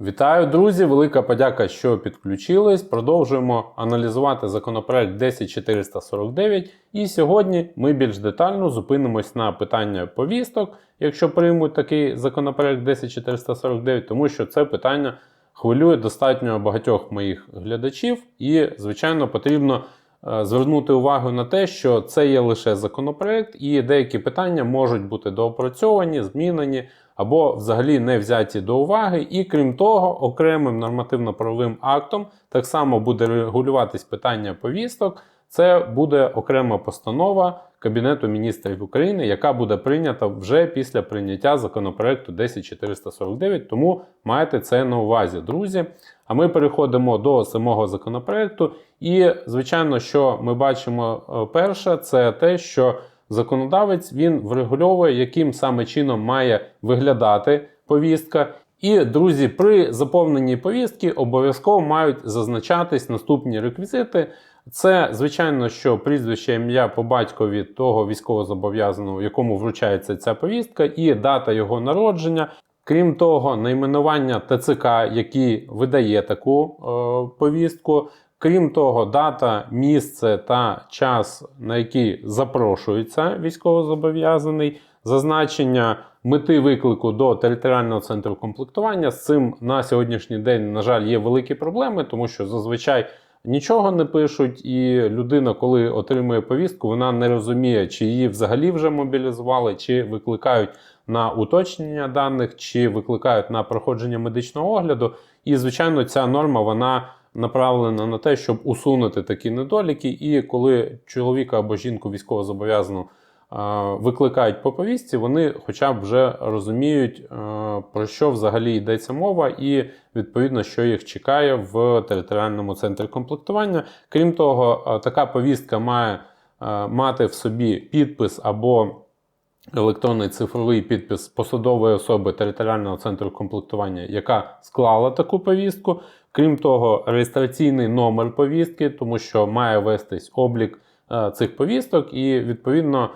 Вітаю, друзі! Велика подяка, що підключились. Продовжуємо аналізувати законопроект 10449. І сьогодні ми більш детально зупинимось на питання повісток, якщо приймуть такий законопроект 10449, тому що це питання хвилює достатньо багатьох моїх глядачів, і, звичайно, потрібно звернути увагу на те, що це є лише законопроект, і деякі питання можуть бути доопрацьовані, змінені або взагалі не взяті до уваги. І крім того, окремим нормативно-правовим актом так само буде регулюватись питання повісток. Це буде окрема постанова Кабінету міністрів України, яка буде прийнята вже після прийняття законопроекту 10449. Тому маєте це на увазі, друзі. А ми переходимо до самого законопроекту. І, звичайно, що ми бачимо е, перше, це те, що законодавець він врегульовує, яким саме чином має виглядати повістка. І, друзі, при заповненні повістки обов'язково мають зазначатись наступні реквізити. Це, звичайно, що прізвище ім'я по батькові того військовозобов'язаного, якому вручається ця повістка, і дата його народження. Крім того, найменування ТЦК, який видає таку е, повістку. Крім того, дата, місце та час, на який запрошується військовозобов'язаний, зазначення мети виклику до територіального центру комплектування. З цим на сьогоднішній день, на жаль, є великі проблеми, тому що зазвичай нічого не пишуть, і людина, коли отримує повістку, вона не розуміє, чи її взагалі вже мобілізували, чи викликають на уточнення даних, чи викликають на проходження медичного огляду. І, звичайно, ця норма вона направлена на те, щоб усунути такі недоліки. І коли чоловіка або жінку військовозобов'язану викликають по повістці, вони хоча б вже розуміють, е, про що взагалі йдеться мова, і відповідно, що їх чекає в територіальному центрі комплектування. Крім того, е, така повістка має е, мати в собі підпис або електронний цифровий підпис посадової особи територіального центру комплектування, яка склала таку повістку. Крім того, реєстраційний номер повістки, тому що має вестись облік цих повісток, і відповідно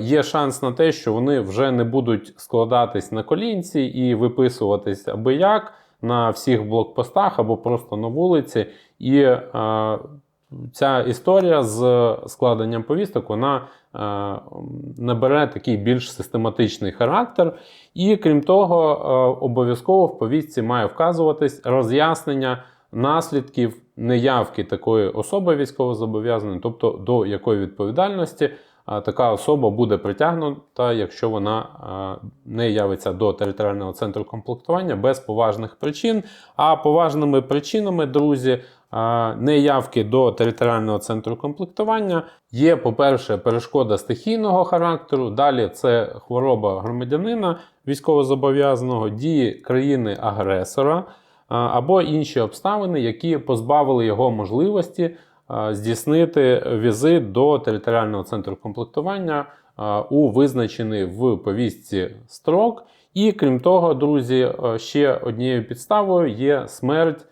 є шанс на те, що вони вже не будуть складатись на колінці і виписуватись аби як на всіх блокпостах або просто на вулиці. І е, ця історія з складенням повісток вона е, набере такий більш систематичний характер. І крім того, е, обов'язково в повістці має вказуватись роз'яснення наслідків неявки такої особи військовозобов'язаної, тобто до якої відповідальності така особа буде притягнута, якщо вона не явиться до територіального центру комплектування без поважних причин. А поважними причинами, друзі, неявки до територіального центру комплектування є, по-перше, перешкода стихійного характеру. Далі це хвороба громадянина військовозобов'язаного, дії країни-агресора або інші обставини, які позбавили його можливості здійснити візит до територіального центру комплектування у визначений в повістці строк. І крім того, друзі, ще однією підставою є смерть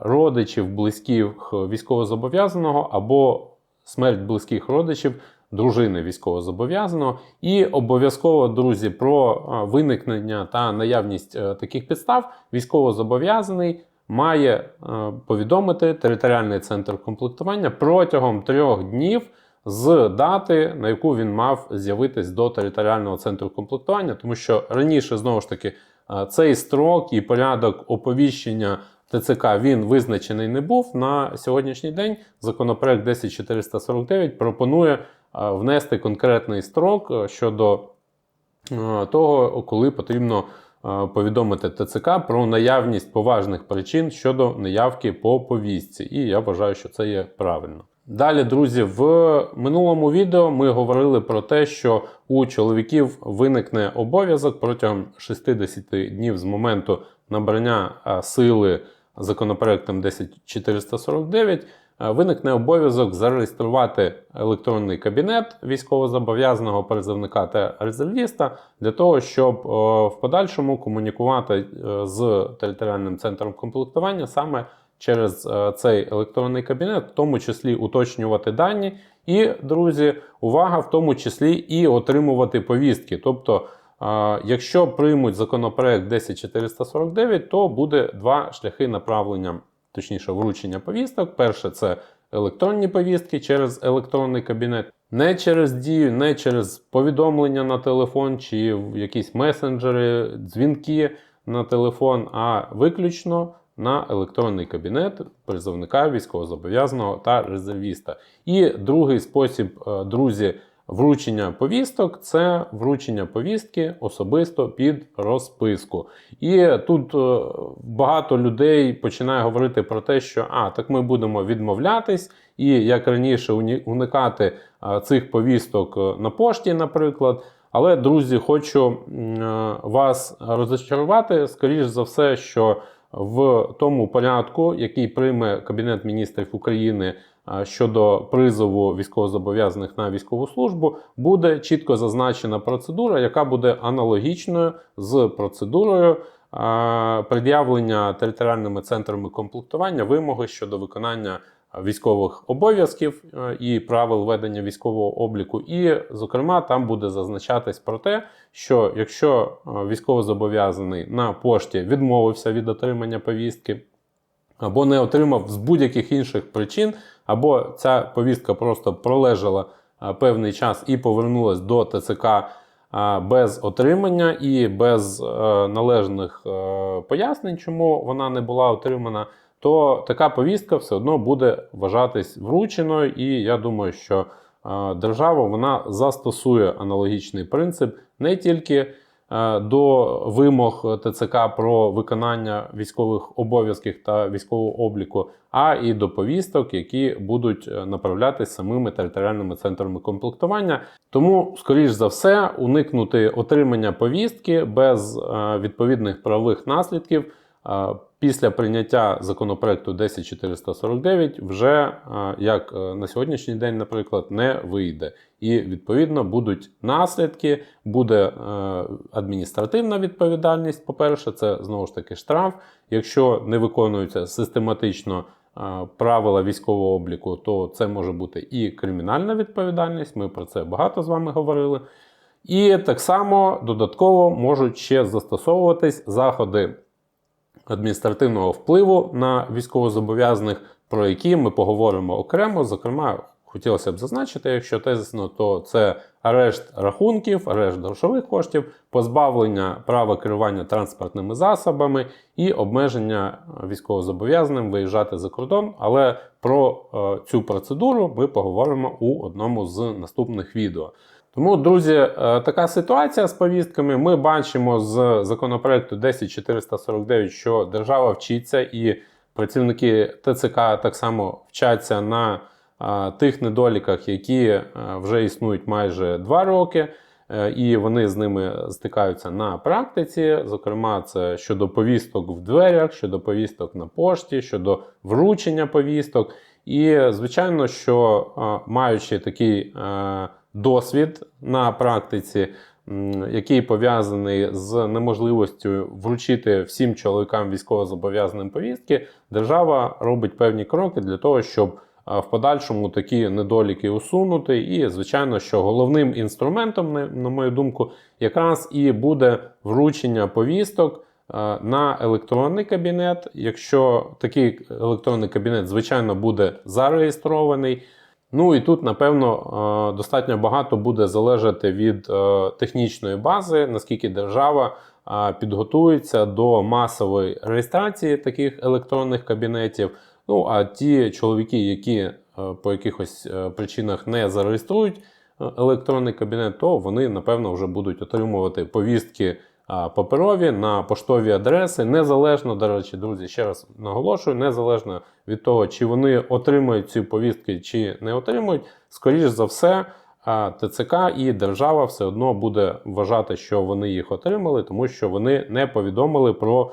родичів близьких військовозобов'язаного або смерть близьких родичів дружини військовозобов'язаного. І обов'язково, друзі, про виникнення та наявність е, таких підстав військовозобов'язаний має е, повідомити територіальний центр комплектування протягом трьох днів з дати, на яку він мав з'явитись до територіального центру комплектування, тому що раніше знову ж таки е, цей строк і порядок оповіщення. ТЦК він визначений не був на сьогоднішній день. Законопроект 10449 пропонує е, внести конкретний строк щодо того, коли потрібно повідомити ТЦК про наявність поважних причин щодо неявки по повістці. І я вважаю, що це є правильно. Далі, друзі, в минулому відео ми говорили про те, що у чоловіків виникне обов'язок протягом 60 днів з моменту набрання е, сили законопроектом 10449 Е, виникне обов'язок зареєструвати електронний кабінет військовозобов'язаного призовника та резервіста для того, щоб е, в подальшому комунікувати е, з територіальним центром комплектування саме через цей електронний кабінет, в тому числі уточнювати дані. І, друзі, увага, в тому числі і отримувати повістки. Тобто Якщо приймуть законопроект 10449, то буде два шляхи направлення, точніше, вручення повісток. Перше це електронні повістки через електронний кабінет, не через дію, не через повідомлення на телефон чи в якісь месенджери, дзвінки на телефон, а виключно на електронний кабінет призовника військовозобов'язаного та резервіста. І другий спосіб, е, друзі, вручення повісток це вручення повістки особисто під розписку. І тут е, багато людей починає говорити про те, що а, так ми будемо відмовлятись, і як раніше уникати цих повісток е, на пошті, наприклад. Але, друзі, хочу е, вас розчарувати, скоріш за все, що в тому порядку, який прийме Кабінет міністрів України щодо призову військовозобов'язаних на військову службу, буде чітко зазначена процедура, яка буде аналогічною з процедурою пред'явлення територіальними центрами комплектування вимоги щодо виконання військових обов'язків е, і правил ведення військового обліку. І, зокрема, там буде зазначатись про те, що якщо е, військовозобов'язаний на пошті відмовився від отримання повістки, або не отримав з будь-яких інших причин, або ця повістка просто пролежала певний час і повернулась до ТЦК без отримання і без е, належних е, пояснень, чому вона не була отримана, то така повістка все одно буде вважатись врученою. І я думаю, що е, держава вона застосує аналогічний принцип не тільки до вимог ТЦК про виконання військових обов'язків та військового обліку, а і до повісток, які будуть направлятися самими територіальними центрами комплектування. Тому, скоріш за все, уникнути отримання повістки без е, відповідних правових наслідків. Після прийняття законопроекту 10449 вже як е, на сьогоднішній день, наприклад, не вийде. І відповідно будуть наслідки, буде е, адміністративна відповідальність. По-перше, це знову ж таки штраф. Якщо не виконуються систематично е, правила військового обліку, то це може бути і кримінальна відповідальність. Ми про це багато з вами говорили. І так само додатково можуть ще застосовуватись заходи адміністративного впливу на військовозобов'язаних, про які ми поговоримо окремо. Зокрема, хотілося б зазначити, якщо тезисно, то це арешт рахунків, арешт грошових коштів, позбавлення права керування транспортними засобами і обмеження військовозобов'язаним виїжджати за кордон. Але про е, цю процедуру ми поговоримо у одному з наступних відео. Тому, друзі, е, така ситуація з повістками. Ми бачимо з законопроекту 10449, що держава вчиться і працівники ТЦК так само вчаться на тих недоліках, які е, вже існують майже два роки. Е, І вони з ними стикаються на практиці. Зокрема, це щодо повісток в дверях, щодо повісток на пошті, щодо вручення повісток. І звичайно, що маючи такий е, досвід на практиці, який пов'язаний з неможливістю вручити всім чоловікам військовозобов'язаним повістки, держава робить певні кроки для того, щоб в подальшому такі недоліки усунути. І, звичайно, що головним інструментом, на- мою думку, якраз і буде вручення повісток е, на електронний кабінет. Якщо такий електронний кабінет, звичайно, буде зареєстрований. Ну і тут, напевно, е, достатньо багато буде залежати від е, технічної бази, наскільки держава підготується до масової реєстрації таких електронних кабінетів. Ну а ті чоловіки, які е, по якихось е, причинах не зареєструють е, електронний кабінет, то вони, напевно, вже будуть отримувати повістки паперові на поштові адреси, незалежно, до речі, друзі, ще раз наголошую, незалежно від того, чи вони отримують ці повістки, чи не отримують, скоріш за все, ТЦК і держава все одно буде вважати, що вони їх отримали, тому що вони не повідомили про,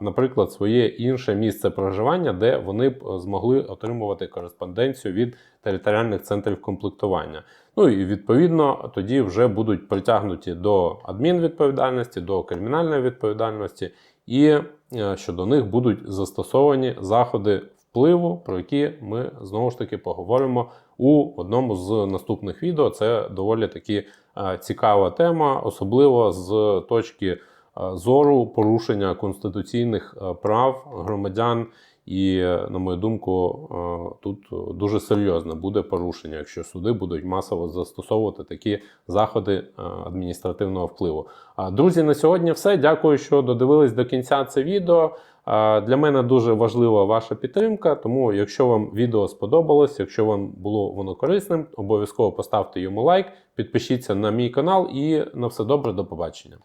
наприклад, своє інше місце проживання, де вони б змогли отримувати кореспонденцію від територіальних центрів комплектування. Ну і відповідно тоді вже будуть притягнуті до адмінвідповідальності, до кримінальної відповідальності, і е, щодо них будуть застосовані заходи впливу, про які ми знову ж таки поговоримо у одному з наступних відео. Це доволі таки е, цікава тема, особливо з точки е, зору порушення конституційних е, прав громадян. І, е, на мою думку, е, тут дуже серйозне буде порушення, якщо суди будуть масово застосовувати такі заходи е, адміністративного впливу. Друзі, на сьогодні все. Дякую, що додивились до кінця це відео. Для мене дуже важлива ваша підтримка. Тому, якщо вам відео сподобалось, якщо вам було воно корисним, обов'язково поставте йому лайк, підпишіться на мій канал і на все добре, до побачення.